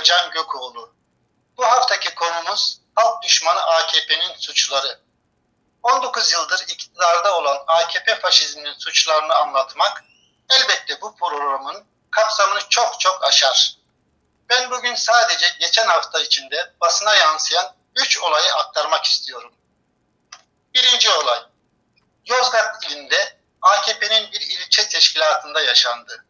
Ercan Gökoğlu. Bu haftaki konumuz halk düşmanı AKP'nin suçları. 19 yıldır iktidarda olan AKP faşizminin suçlarını anlatmak elbette bu programın kapsamını çok çok aşar. Ben bugün sadece geçen hafta içinde basına yansıyan 3 olayı aktarmak istiyorum. Birinci olay, Yozgat ilinde AKP'nin bir ilçe teşkilatında yaşandı.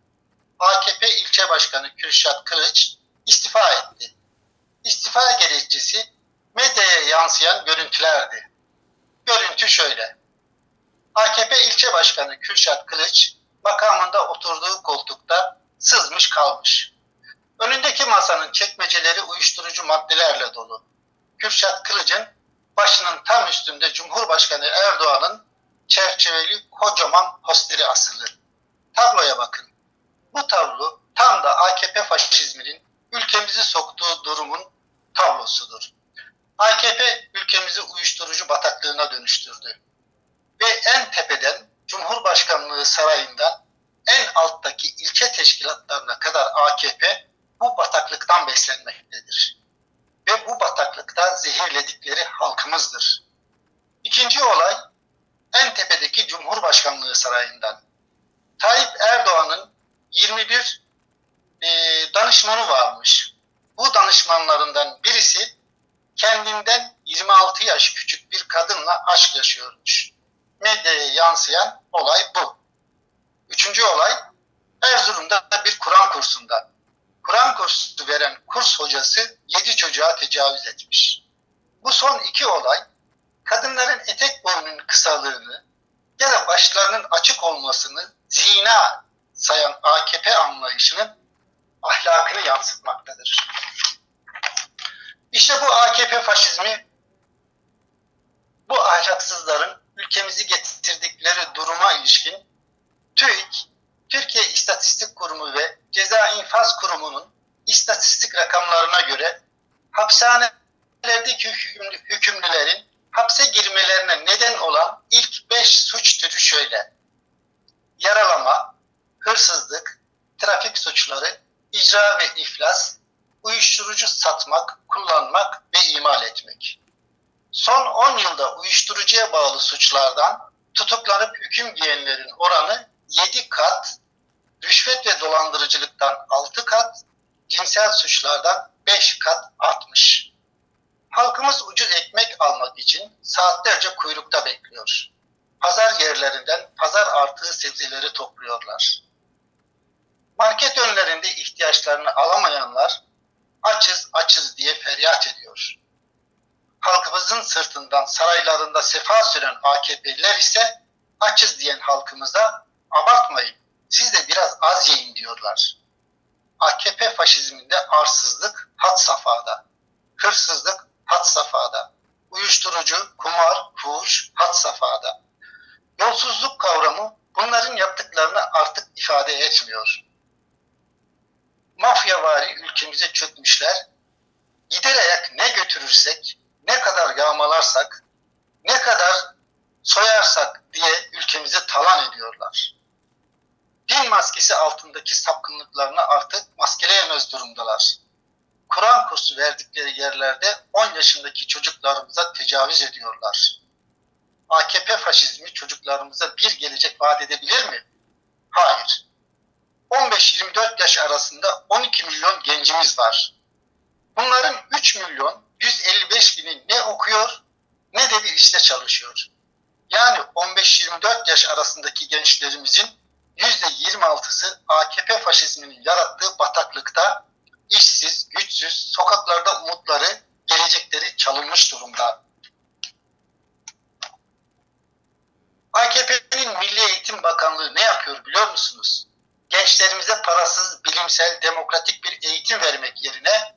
AKP ilçe başkanı Kürşat Kılıç istifa etti. İstifa gerekçesi medyaya yansıyan görüntülerdi. Görüntü şöyle. AKP ilçe başkanı Kürşat Kılıç makamında oturduğu koltukta sızmış kalmış. Önündeki masanın çekmeceleri uyuşturucu maddelerle dolu. Kürşat Kılıç'ın başının tam üstünde Cumhurbaşkanı Erdoğan'ın çerçeveli kocaman posteri asılı. Tabloya bakın. Bu tablo tam da AKP faşizminin ülkemizi soktuğu durumun tablosudur. AKP ülkemizi uyuşturucu bataklığına dönüştürdü. Ve en tepeden Cumhurbaşkanlığı sarayından en alttaki ilçe teşkilatlarına kadar AKP bu bataklıktan beslenmektedir. Ve bu bataklıkta zehirledikleri halkımızdır. İkinci olay en tepedeki Cumhurbaşkanlığı sarayından. Tayyip Erdoğan'ın 21 e, danışmanı varmış. Bu danışmanlarından birisi kendinden 26 yaş küçük bir kadınla aşk yaşıyormuş. Medyaya yansıyan olay bu. Üçüncü olay Erzurum'da bir Kur'an kursunda. Kur'an kursu veren kurs hocası 7 çocuğa tecavüz etmiş. Bu son iki olay kadınların etek boyunun kısalığını ya da başlarının açık olmasını zina sayan AKP anlayışının ahlakını yansıtmaktadır. İşte bu AKP faşizmi bu ahlaksızların ülkemizi getirdikleri duruma ilişkin TÜİK, Türkiye İstatistik Kurumu ve Ceza İnfaz Kurumu'nun istatistik rakamlarına göre hapishanelerdeki hükümlü, hükümlülerin hapse girmelerine neden olan ilk 5 suç türü şöyle. Yaralama, hırsızlık, trafik suçları, icra ve iflas, uyuşturucu satmak, kullanmak ve imal etmek. Son 10 yılda uyuşturucuya bağlı suçlardan tutuklanıp hüküm giyenlerin oranı 7 kat, rüşvet ve dolandırıcılıktan 6 kat, cinsel suçlardan 5 kat artmış. Halkımız ucuz ekmek almak için saatlerce kuyrukta bekliyor. Pazar yerlerinden pazar artığı sebzeleri topluyorlar. Market önlerinde ihtiyaçlarını alamayanlar açız açız diye feryat ediyor. Halkımızın sırtından saraylarında sefa süren AKP'liler ise açız diyen halkımıza abartmayın siz de biraz az yiyin diyorlar. AKP faşizminde arsızlık hat safhada, hırsızlık hat safhada, uyuşturucu, kumar, fuhuş hat safhada. Yolsuzluk kavramı bunların yaptıklarını artık ifade etmiyor. Mafyavari ülkemize çökmüşler, gider ayak ne götürürsek, ne kadar yağmalarsak, ne kadar soyarsak diye ülkemizi talan ediyorlar. Din maskesi altındaki sapkınlıklarını artık maskeleyemez durumdalar. Kur'an kursu verdikleri yerlerde 10 yaşındaki çocuklarımıza tecavüz ediyorlar. AKP faşizmi çocuklarımıza bir gelecek vaat edebilir mi? Hayır. 15-24 yaş arasında 12 milyon gencimiz var. Bunların 3 milyon 155 bini ne okuyor ne de bir işte çalışıyor. Yani 15-24 yaş arasındaki gençlerimizin %26'sı AKP faşizminin yarattığı bataklıkta işsiz, güçsüz, sokaklarda umutları, gelecekleri çalınmış durumda. AKP'nin Milli Eğitim Bakanlığı ne yapıyor biliyor musunuz? Gençlerimize parasız, bilimsel, demokratik bir eğitim vermek yerine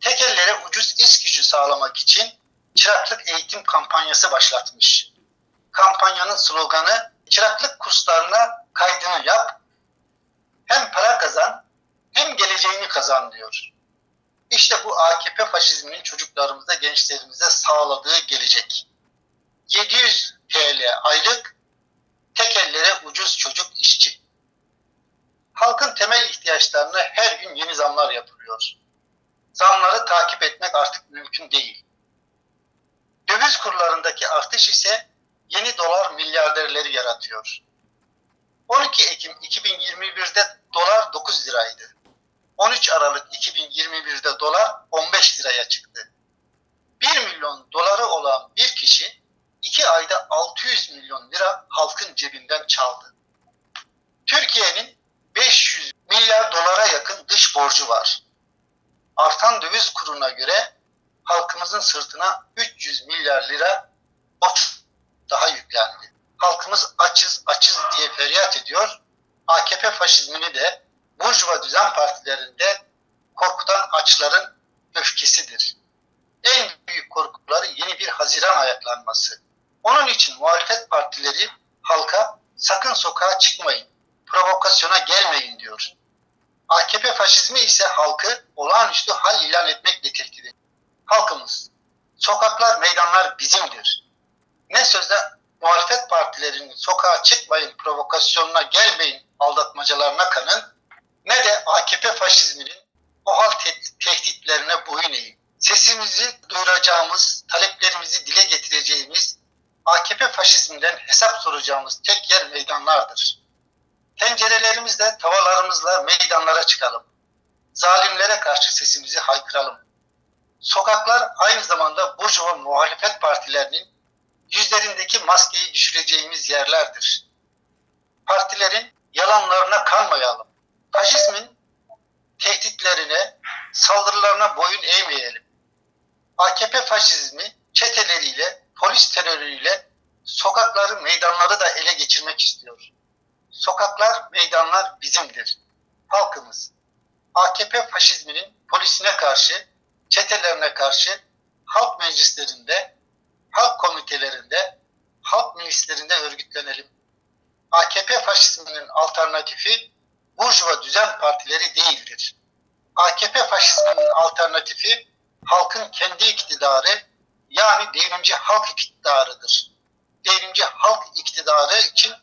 tekellere ucuz iş gücü sağlamak için çıraklık eğitim kampanyası başlatmış. Kampanyanın sloganı çıraklık kurslarına kaydını yap, hem para kazan hem geleceğini kazan diyor. İşte bu AKP faşizminin çocuklarımıza, gençlerimize sağladığı gelecek. 700 TL aylık, tek ellere ucuz çocuk işçi. Halkın temel ihtiyaçlarına her gün yeni zamlar yapılıyor. zamları takip etmek artık mümkün değil. Döviz kurlarındaki artış ise yeni dolar milyarderleri yaratıyor. 12 Ekim 2021'de dolar 9 liraydı. 13 Aralık 2021'de dolar 15 liraya çıktı. 1 milyon doları olan bir kişi 2 ayda 600 milyon lira halkın cebinden çaldı. Türkiye'nin 500 milyar dolara yakın dış borcu var. Artan döviz kuruna göre halkımızın sırtına 300 milyar lira borç daha yüklendi. Halkımız açız açız diye feryat ediyor. AKP faşizmini de Burjuva düzen partilerinde korkutan açların öfkesidir. En büyük korkuları yeni bir Haziran ayaklanması. Onun için muhalefet partileri halka sakın sokağa çıkmayın, provokasyona gelmeyin diyor. AKP faşizmi ise halkı olağanüstü hal ilan etmekle tehdit ediyor. Halkımız, sokaklar, meydanlar bizimdir. Ne sözde muhalefet partilerinin sokağa çıkmayın, provokasyonuna gelmeyin aldatmacalarına kanın, ne de AKP faşizminin o hal te- tehditlerine boyun eğin. Sesimizi duyuracağımız, taleplerimizi dile getireceğimiz, AKP faşizminden hesap soracağımız tek yer meydanlardır. Tencerelerimizle, tavalarımızla meydanlara çıkalım. Zalimlere karşı sesimizi haykıralım. Sokaklar aynı zamanda Burjuva muhalefet partilerinin yüzlerindeki maskeyi düşüreceğimiz yerlerdir. Partilerin yalanlarına kanmayalım. Faşizmin tehditlerine, saldırılarına boyun eğmeyelim. AKP faşizmi çeteleriyle, polis terörüyle sokakları, meydanları da ele geçirmek istiyor. Sokaklar, meydanlar bizimdir. Halkımız. AKP faşizminin polisine karşı, çetelerine karşı halk meclislerinde, halk komitelerinde, halk milislerinde örgütlenelim. AKP faşizminin alternatifi Burjuva düzen partileri değildir. AKP faşizminin alternatifi halkın kendi iktidarı yani devrimci halk iktidarıdır. Devrimci halk iktidarı için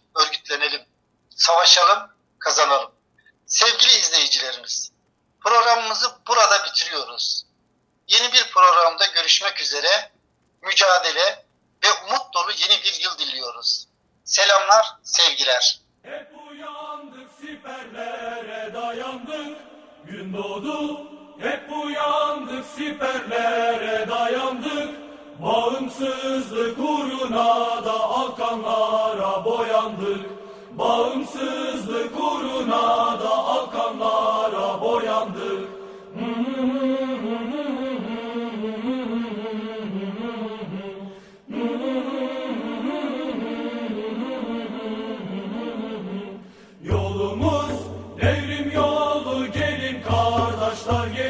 savaşalım, kazanalım. Sevgili izleyicilerimiz, programımızı burada bitiriyoruz. Yeni bir programda görüşmek üzere mücadele ve umut dolu yeni bir yıl diliyoruz. Selamlar, sevgiler. Hep uyandık siperlere dayandık Gün doğdu hep uyandık siperlere dayandık Bağımsızlık uğruna da alkanlara boyandık Bağımsızlık uğruna da alkanlara boyandık Yolumuz devrim yolu gelin kardeşler gelin